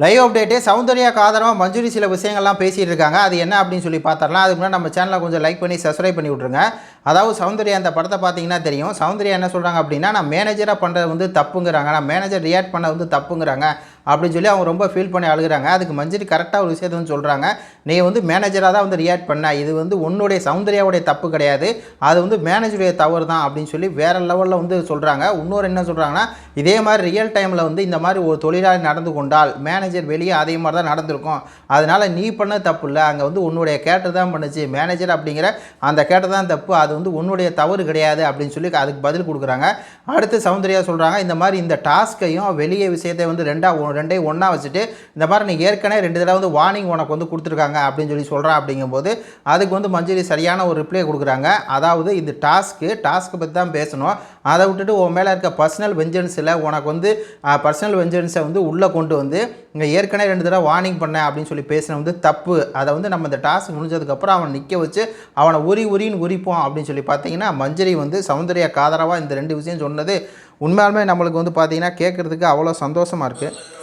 Live அப்டேட்டே சௌந்தர்யாக்கு ஆதரவாக மஞ்சுரி சில விஷயங்கள்லாம் பேசிகிட்டு இருக்காங்க. அது என்ன அப்படின்னு சொல்லி பார்த்துடலாம். அதுக்கு முன்னாடி நம்ம சேனலை கொஞ்சம் லைக் பண்ணி சப்ஸ்கிரைப் பண்ணி விட்ருங்க அதாவது சௌந்தர்யா அந்த படத்தை பார்த்தீங்கன்னா தெரியும். சௌந்தர்யா என்ன சொல்கிறாங்க அப்படின்னா நான் மேனேஜராக பண்ணுறது வந்து தப்புங்கிறாங்க. நான் மேனேஜர் ரியாக்ட் பண்ண வந்து தப்புங்கிறாங்க. அப்படின்னு சொல்லி அவங்க ரொம்ப ஃபீல் பண்ணி அழுகுறாங்க. அதுக்கு மஞ்சரி கரெக்டாக ஒரு விஷயத்தை வந்து சொல்கிறாங்க நீ வந்து மேனேஜராக தான் வந்து ரியாக்ட் பண்ண. இது வந்து உன்னுடைய சௌந்தர்யாவுடைய தப்பு கிடையாது. அது வந்து மேனேஜருடைய தவறு தான் அப்படின்னு சொல்லி வேறு லெவலில் வந்து சொல்கிறாங்க இன்னொரு என்ன சொல்கிறாங்கன்னா இதே மாதிரி ரியல் டைமில் வந்து இந்த மாதிரி ஒரு தொழிலாளி நடந்து கொண்டால் மேனேஜர் வெளியே அதே மாதிரி தான் நடந்திருக்கும். அதனால் நீ பண்ண தப்பு இல்லை. அங்கே வந்து உன்னுடைய கேட்டு தான் பண்ணுச்சு. மேனேஜர் அப்படிங்கிற அந்த கேட்டு தான் தப்பு. அது வந்து உன்னுடைய தவறு கிடையாது அப்படின்னு சொல்லி அதுக்கு பதில் கொடுக்குறாங்க. அடுத்து சௌந்தர்யா சொல்கிறாங்க இந்த மாதிரி இந்த டாஸ்க்கையும் வெளியே விஷயத்தை வந்து ரெண்டாக ரெண்டையும் ஒன்றா வச்சுட்டு இந்த மாதிரி நீ ஏற்கனவே ரெண்டு தடவை வந்து வார்னிங் உனக்கு வந்து கொடுத்துருக்காங்க அப்படின்னு சொல்லி சொல்கிறா அப்படிங்கும்போது அதுக்கு வந்து மஞ்சரி சரியான ஒரு ரிப்ளை கொடுக்குறாங்க. அதாவது இந்த டாஸ்க்கு டாஸ்க்கை பற்றி தான் பேசணும். அதை விட்டுட்டு உன் மேலே இருக்க பர்சனல் வெஞ்சன்ஸில் உனக்கு வந்து பர்சனல் வெஞ்சன்ஸை வந்து உள்ளே கொண்டு வந்து இங்கே ஏற்கனவே ரெண்டு தடவை வார்னிங் பண்ணேன் அப்படின்னு சொல்லி பேசின வந்து தப்பு. அதை வந்து நம்ம இந்த டாஸ்க் முடிஞ்சதுக்கப்புறம் அவனை நிற்க வச்சு அவனை உரி உரின்னு உரிப்போம் அப்படின்னு சொல்லி பார்த்தீங்கன்னா மஞ்சரி வந்து சௌந்தர்யா காதரவாக இந்த ரெண்டு விஷயம் சொன்னது உண்மையாலுமே நம்மளுக்கு வந்து பார்த்தீங்கன்னா கேட்குறதுக்கு அவ்வளோ சந்தோஷமாக இருக்குது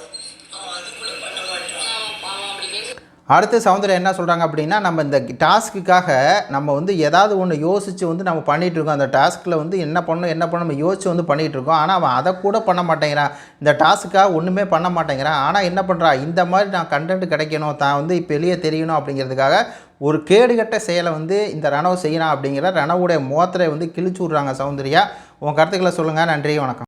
அடுத்து சௌந்தர்யா என்ன சொல்கிறாங்க அப்படின்னா நம்ம இந்த டாஸ்க்குக்காக நம்ம வந்து ஏதாவது ஒன்று யோசித்து வந்து நம்ம பண்ணிகிட்ருக்கோம் அந்த டாஸ்கில் வந்து என்ன பண்ணணும் என்ன பண்ணணும் நம்ம யோசித்து வந்து பண்ணிகிட்டு இருக்கோம். ஆனால் அவன் அதை கூட பண்ண மாட்டேங்கிறான். இந்த டாஸ்க்காக ஒன்றுமே பண்ண மாட்டேங்கிறான். ஆனால் என்ன பண்ணுறா இந்த மாதிரி நான் கண்டென்ட் கிடைக்கணும் தான் வந்து இப்போ வெளியே தெரியணும் அப்படிங்கிறதுக்காக ஒரு கேடுகட்ட செயலை வந்து இந்த ரணவ் செய்யணும் அப்படிங்கிற ரணவுடைய மோத்திரை வந்து கிழிச்சு விட்றாங்க சௌந்தர்யா. உன் கருத்துக்களை சொல்லுங்கள் நன்றி வணக்கம்.